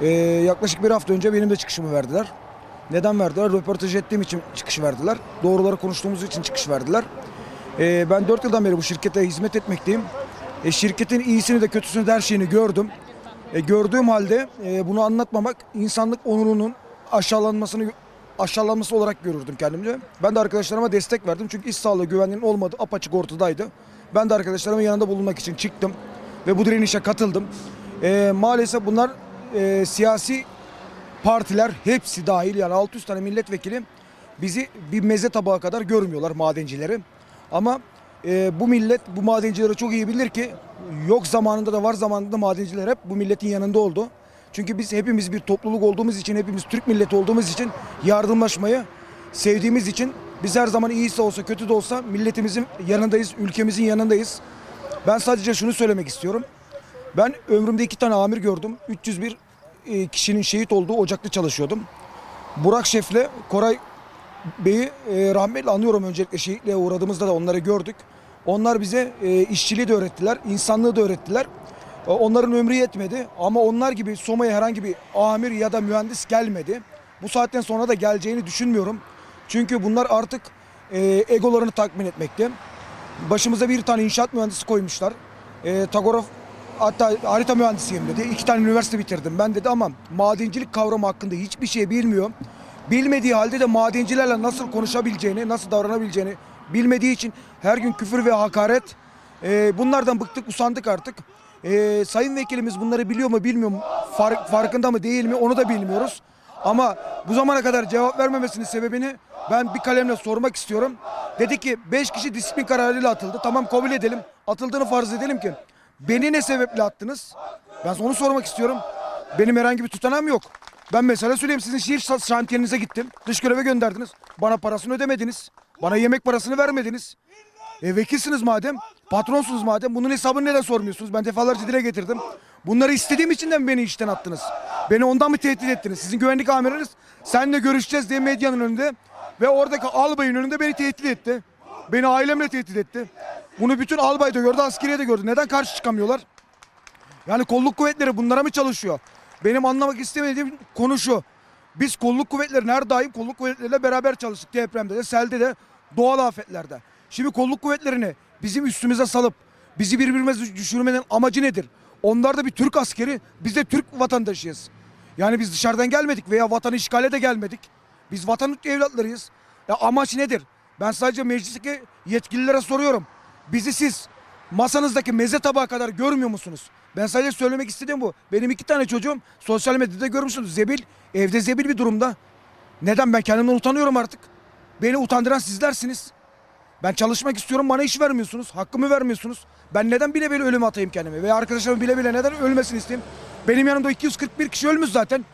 Ee, yaklaşık bir hafta önce benim de çıkışımı verdiler. Neden verdiler? Röportaj ettiğim için çıkış verdiler. Doğruları konuştuğumuz için çıkış verdiler. Ee, ben 4 yıldan beri bu şirkete hizmet etmekteyim. E, şirketin iyisini de kötüsünü de her şeyini gördüm. E, gördüğüm halde e, bunu anlatmamak insanlık onurunun aşağılanmasını aşağılanması olarak görürdüm kendimce. Ben de arkadaşlarıma destek verdim. Çünkü iş sağlığı güvenliğinin olmadığı apaçık ortadaydı. Ben de arkadaşlarımın yanında bulunmak için çıktım. Ve bu direnişe katıldım. E, maalesef bunlar e, siyasi partiler hepsi dahil yani 600 tane milletvekili bizi bir meze tabağı kadar görmüyorlar madencileri. Ama e, bu millet bu madencileri çok iyi bilir ki yok zamanında da var zamanında madenciler hep bu milletin yanında oldu. Çünkü biz hepimiz bir topluluk olduğumuz için hepimiz Türk milleti olduğumuz için yardımlaşmayı sevdiğimiz için biz her zaman iyisi olsa kötü de olsa milletimizin yanındayız, ülkemizin yanındayız. Ben sadece şunu söylemek istiyorum. Ben ömrümde iki tane amir gördüm. 301 e, kişinin şehit olduğu ocakta çalışıyordum. Burak Şef'le Koray Bey'i e, rahmetle anıyorum öncelikle şehitliğe uğradığımızda da onları gördük. Onlar bize e, işçiliği de öğrettiler, insanlığı da öğrettiler. E, onların ömrü yetmedi ama onlar gibi Soma'ya herhangi bir amir ya da mühendis gelmedi. Bu saatten sonra da geleceğini düşünmüyorum. Çünkü bunlar artık e, egolarını tatmin etmekte. Başımıza bir tane inşaat mühendisi koymuşlar. E, tagoraf hatta harita mühendisiyim dedi. İki tane üniversite bitirdim ben dedi ama madencilik kavramı hakkında hiçbir şey bilmiyor. Bilmediği halde de madencilerle nasıl konuşabileceğini, nasıl davranabileceğini bilmediği için her gün küfür ve hakaret. E, bunlardan bıktık, usandık artık. E, sayın vekilimiz bunları biliyor mu, bilmiyor mu, fark- farkında mı değil mi onu da bilmiyoruz. Ama bu zamana kadar cevap vermemesinin sebebini ben bir kalemle sormak istiyorum. Dedi ki 5 kişi disiplin kararıyla atıldı. Tamam kabul edelim. Atıldığını farz edelim ki. Beni ne sebeple attınız? Ben onu sormak istiyorum. Benim herhangi bir tutanağım yok. Ben mesela söyleyeyim sizin şa- şantiyenize gittim. Dış göreve gönderdiniz. Bana parasını ödemediniz. Bana yemek parasını vermediniz. E, vekilsiniz madem, patronsunuz madem bunun hesabını neden sormuyorsunuz? Ben defalarca dile getirdim. Bunları istediğim için de mi beni işten attınız? Beni ondan mı tehdit ettiniz? Sizin güvenlik amiriniz seninle görüşeceğiz diye medyanın önünde ve oradaki albayın önünde beni tehdit etti. Beni ailemle tehdit etti. Bunu bütün albay da gördü, askeriye de gördü. Neden karşı çıkamıyorlar? Yani kolluk kuvvetleri bunlara mı çalışıyor? Benim anlamak istemediğim konu şu. Biz kolluk kuvvetleri her daim kolluk kuvvetleriyle beraber çalıştık. Depremde de, selde de, doğal afetlerde. Şimdi kolluk kuvvetlerini bizim üstümüze salıp bizi birbirimize düşürmenin amacı nedir? Onlar da bir Türk askeri, biz de Türk vatandaşıyız. Yani biz dışarıdan gelmedik veya vatanı işgale de gelmedik. Biz vatan evlatlarıyız. Ya amaç nedir? Ben sadece meclisteki yetkililere soruyorum. Bizi siz masanızdaki meze tabağı kadar görmüyor musunuz? Ben sadece söylemek istediğim bu. Benim iki tane çocuğum sosyal medyada görmüşsünüz. Zebil, evde zebil bir durumda. Neden? Ben kendimden utanıyorum artık. Beni utandıran sizlersiniz. Ben çalışmak istiyorum bana iş vermiyorsunuz. Hakkımı vermiyorsunuz. Ben neden bile bile ölüme atayım kendimi? Veya arkadaşlarım bile bile neden ölmesini isteyeyim? Benim yanımda 241 kişi ölmüş zaten.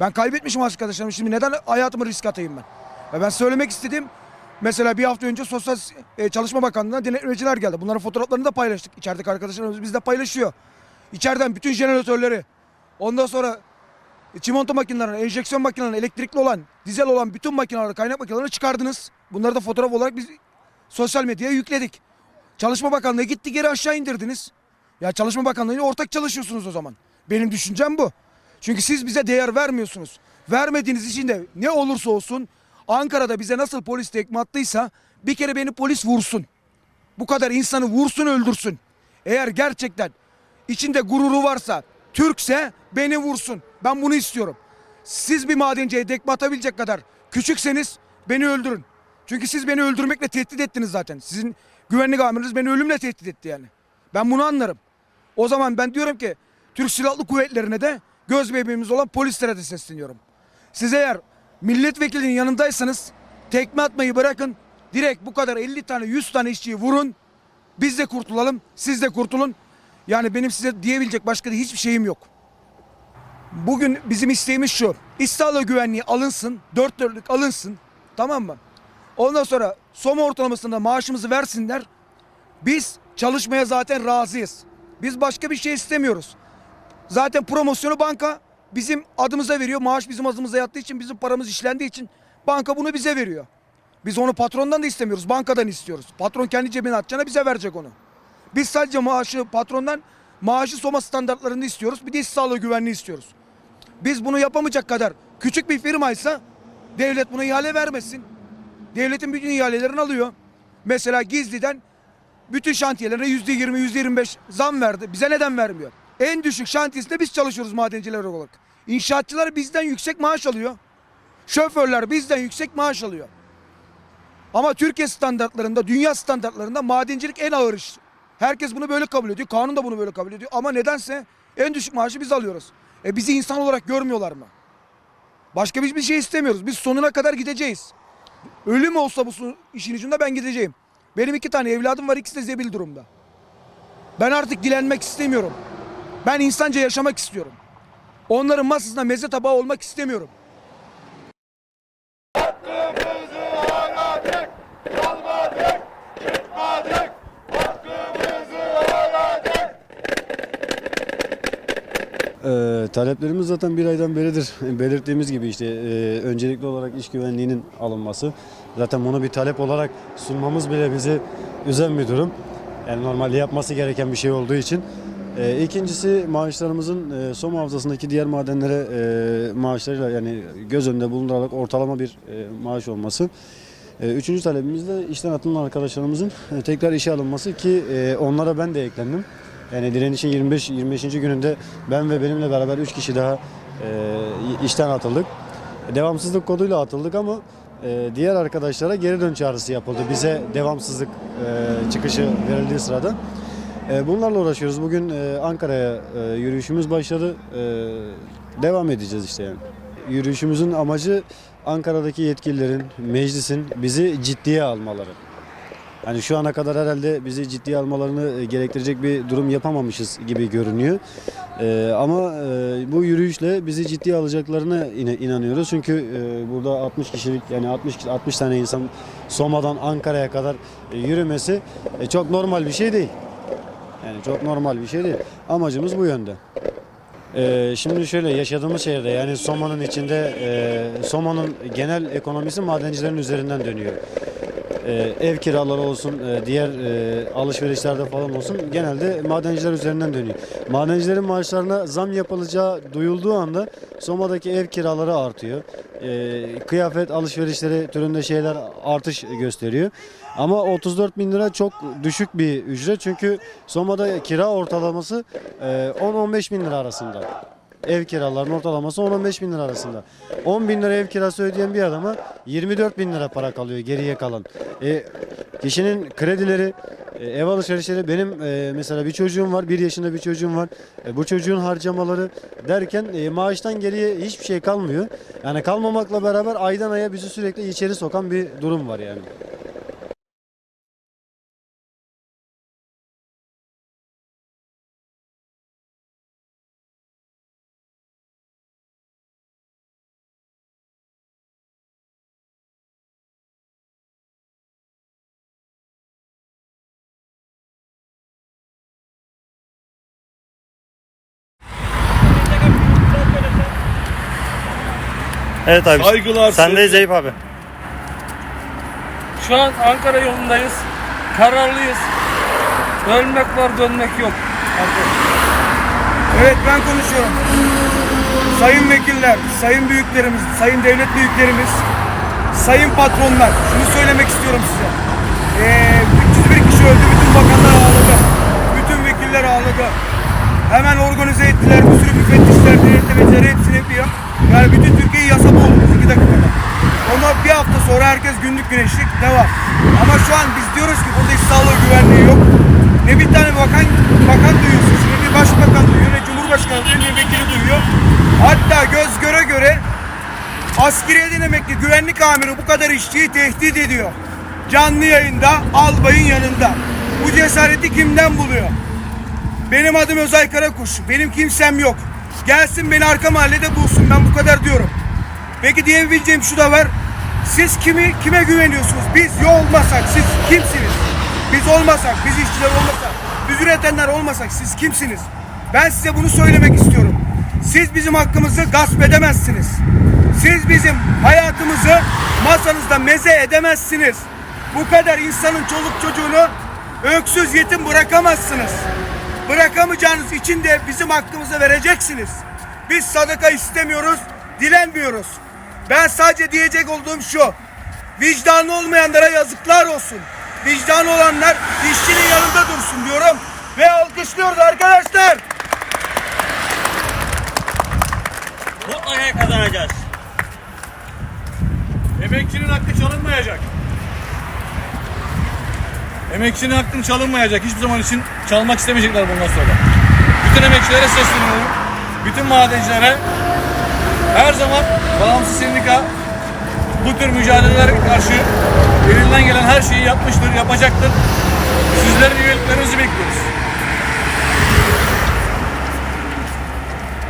Ben kaybetmişim arkadaşlarımı. Şimdi neden hayatımı riske atayım ben? Ve ben söylemek istediğim mesela bir hafta önce Sosyal e, Çalışma Bakanlığı'na denetlemeciler geldi. Bunların fotoğraflarını da paylaştık. İçerideki arkadaşlarımız bizde paylaşıyor. İçeriden bütün jeneratörleri ondan sonra çimento makinelerini, enjeksiyon makinelerini, elektrikli olan, dizel olan bütün makineleri, kaynak makinelerini çıkardınız. Bunları da fotoğraf olarak biz sosyal medyaya yükledik. Çalışma Bakanlığı gitti geri aşağı indirdiniz. Ya Çalışma Bakanlığı'yla ortak çalışıyorsunuz o zaman. Benim düşüncem bu. Çünkü siz bize değer vermiyorsunuz. Vermediğiniz için de ne olursa olsun Ankara'da bize nasıl polis tekme attıysa bir kere beni polis vursun. Bu kadar insanı vursun öldürsün. Eğer gerçekten içinde gururu varsa, Türkse beni vursun. Ben bunu istiyorum. Siz bir madenciye dekme atabilecek kadar küçükseniz beni öldürün. Çünkü siz beni öldürmekle tehdit ettiniz zaten. Sizin güvenlik amiriniz beni ölümle tehdit etti yani. Ben bunu anlarım. O zaman ben diyorum ki Türk Silahlı Kuvvetleri'ne de göz bebeğimiz olan polislere de sesleniyorum. Siz eğer milletvekilinin yanındaysanız tekme atmayı bırakın. Direkt bu kadar 50 tane 100 tane işçiyi vurun. Biz de kurtulalım. Siz de kurtulun. Yani benim size diyebilecek başka da hiçbir şeyim yok. Bugün bizim isteğimiz şu. Sağlığı güvenliği alınsın. Dört dörtlük alınsın. Tamam mı? Ondan sonra Soma ortalamasında maaşımızı versinler. Biz çalışmaya zaten razıyız. Biz başka bir şey istemiyoruz. Zaten promosyonu banka bizim adımıza veriyor. Maaş bizim adımıza yattığı için bizim paramız işlendiği için banka bunu bize veriyor. Biz onu patrondan da istemiyoruz. Bankadan istiyoruz. Patron kendi cebine atacağına bize verecek onu. Biz sadece maaşı patrondan maaşı Soma standartlarında istiyoruz. Bir de iş sağlığı güvenliği istiyoruz. Biz bunu yapamayacak kadar küçük bir firmaysa devlet buna ihale vermesin. Devletin bütün ihalelerini alıyor. Mesela Gizli'den bütün şantiyelerine yüzde yirmi, yüzde yirmi beş zam verdi. Bize neden vermiyor? En düşük şantiyesinde biz çalışıyoruz madenciler olarak. İnşaatçılar bizden yüksek maaş alıyor. Şoförler bizden yüksek maaş alıyor. Ama Türkiye standartlarında, dünya standartlarında madencilik en ağır iş. Herkes bunu böyle kabul ediyor. Kanun da bunu böyle kabul ediyor. Ama nedense en düşük maaşı biz alıyoruz. E bizi insan olarak görmüyorlar mı? Başka hiçbir şey istemiyoruz. Biz sonuna kadar gideceğiz. Ölüm olsa bu işin ucunda ben gideceğim. Benim iki tane evladım var ikisi de zebil durumda. Ben artık dilenmek istemiyorum. Ben insanca yaşamak istiyorum. Onların masasında meze tabağı olmak istemiyorum. Ee, taleplerimiz zaten bir aydan beridir belirttiğimiz gibi işte e, öncelikli olarak iş güvenliğinin alınması. Zaten bunu bir talep olarak sunmamız bile bizi üzen bir durum. Yani normalde yapması gereken bir şey olduğu için. Ee, ikincisi maaşlarımızın e, SOM havzasındaki diğer madenlere e, maaşlarıyla yani göz önünde bulundurarak ortalama bir e, maaş olması. E, Üçüncü talebimiz de işten atılan arkadaşlarımızın e, tekrar işe alınması ki e, onlara ben de eklendim. Yani direnişin 25 25. gününde ben ve benimle beraber 3 kişi daha e, işten atıldık. Devamsızlık koduyla atıldık ama e, diğer arkadaşlara geri dön çağrısı yapıldı. Bize devamsızlık e, çıkışı verildiği sırada. E, bunlarla uğraşıyoruz. Bugün e, Ankara'ya e, yürüyüşümüz başladı. E, devam edeceğiz işte yani. Yürüyüşümüzün amacı Ankara'daki yetkililerin, meclisin bizi ciddiye almaları. Hani şu ana kadar herhalde bizi ciddiye almalarını gerektirecek bir durum yapamamışız gibi görünüyor. Ee, ama bu yürüyüşle bizi ciddiye alacaklarına inanıyoruz. Çünkü burada 60 kişilik yani 60 kişi- 60 tane insan Soma'dan Ankara'ya kadar yürümesi çok normal bir şey değil. Yani çok normal bir şey değil. Amacımız bu yönde. Ee, şimdi şöyle yaşadığımız şehirde yani Soma'nın içinde e, Soma'nın genel ekonomisi madencilerin üzerinden dönüyor. Ee, ev kiraları olsun, e, diğer e, alışverişlerde falan olsun genelde madenciler üzerinden dönüyor. Madencilerin maaşlarına zam yapılacağı duyulduğu anda Soma'daki ev kiraları artıyor. Kıyafet alışverişleri türünde şeyler artış gösteriyor. Ama 34 bin lira çok düşük bir ücret çünkü Soma'da kira ortalaması e, 10-15 bin lira arasında. Ev kiralarının ortalaması 10-15 bin lira arasında. 10 bin lira ev kirası ödeyen bir adama 24 bin lira para kalıyor geriye kalan. E, kişinin kredileri, e, ev alışverişleri benim e, mesela bir çocuğum var, bir yaşında bir çocuğum var. E, bu çocuğun harcamaları derken e, maaştan geriye hiçbir şey kalmıyor. Yani kalmamakla beraber aydan aya bizi sürekli içeri sokan bir durum var yani. Evet abi. Saygılar, Sendeyiz Eyüp abi. Şu an Ankara yolundayız. Kararlıyız. Ölmek var, dönmek yok. Evet ben konuşuyorum. Sayın vekiller, sayın büyüklerimiz, sayın devlet büyüklerimiz, sayın patronlar. Şunu söylemek istiyorum size. Ee, 301 kişi öldü, bütün bakanlar ağladı. Bütün vekiller ağladı. Hemen organize ettiler, bir sürü müfettişler, denetlemeciler hepsini yapıyor. Yani bütün Türkiye'yi yasa boğdu iki dakikada. Ondan bir hafta sonra herkes günlük güneşlik devam. Ama şu an biz diyoruz ki burada iş sağlığı güvenliği yok. Ne bir tane bakan bakan duyuyorsunuz, ne bir başbakan duyuyor, ne cumhurbaşkanı duyuyor, ne vekili duyuyor. Hatta göz göre göre askeriyeden emekli güvenlik amiri bu kadar işçiyi tehdit ediyor. Canlı yayında albayın yanında. Bu cesareti kimden buluyor? Benim adım Özay Karakuş. Benim kimsem yok. Gelsin beni arka mahallede bulsun. Ben bu kadar diyorum. Peki diyebileceğim şu da var. Siz kimi kime güveniyorsunuz? Biz yo olmasak siz kimsiniz? Biz olmasak, biz işçiler olmasak, biz üretenler olmasak siz kimsiniz? Ben size bunu söylemek istiyorum. Siz bizim hakkımızı gasp edemezsiniz. Siz bizim hayatımızı masanızda meze edemezsiniz. Bu kadar insanın çoluk çocuğunu öksüz yetim bırakamazsınız. Bırakamayacağınız için de bizim hakkımızı vereceksiniz. Biz sadaka istemiyoruz, dilenmiyoruz. Ben sadece diyecek olduğum şu. Vicdanı olmayanlara yazıklar olsun. Vicdanı olanlar işçinin yanında dursun diyorum. Ve alkışlıyoruz arkadaşlar. Mutlaka kazanacağız. Emekçinin hakkı çalınmayacak. Emekçinin hakkını çalınmayacak. Hiçbir zaman için çalmak istemeyecekler bundan sonra. Bütün emekçilere sesleniyorum. Bütün madencilere her zaman bağımsız sendika bu tür mücadelelere karşı elinden gelen her şeyi yapmıştır, yapacaktır. Sizlerin üyeliklerinizi bekliyoruz.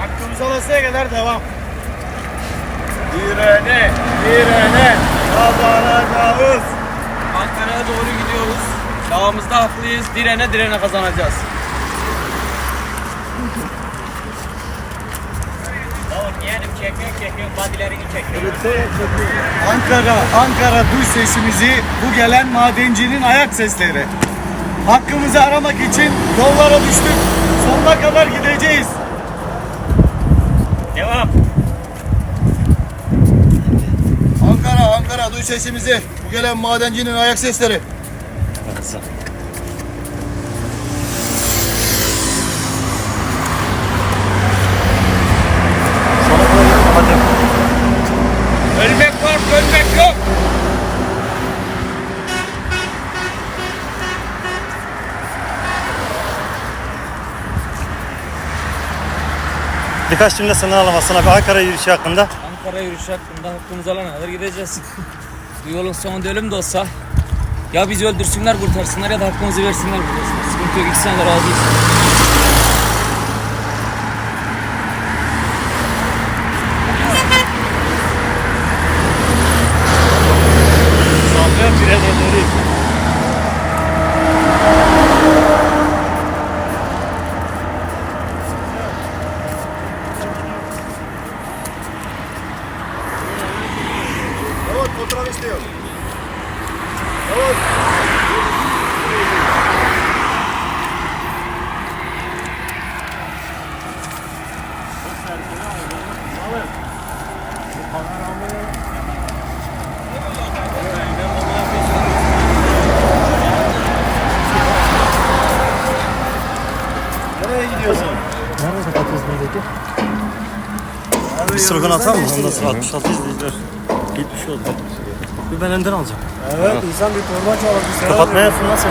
Hakkımız alasıya kadar devam. Direne, direne kazanacağız. Ankara'ya doğru gidiyoruz. Dağımızda haklıyız. Direne direne kazanacağız. Yeğenim çekiyor çekiyor badilerini çekiyor. Ankara, Ankara duy sesimizi bu gelen madencinin ayak sesleri. Hakkımızı aramak için yollara düştük. Sonuna kadar gideceğiz. Devam. Ankara, Ankara duy sesimizi. Bu gelen madencinin ayak sesleri. Ölmek var, ölmek yok. Birkaç cümle senden alamazsın abi Ankara yürüyüşü hakkında. Ankara yürüyüşü hakkında hakkımızı alana kadar gideceğiz. Bu yolun sonunda ölüm de olsa ya bizi öldürsünler kurtarsınlar ya da hakkımızı versinler kurtarsınlar. Sıkıntı yok ikisinden de razıyız. Sallayan bir ederleri. Evet, fotoğraf istiyor. Slogan atar mı? Sonra 66 izleyiciler. 70 oldu. Bir ben önden alacağım. Evet, insan bir torba çalar. Kapatmaya nasıl?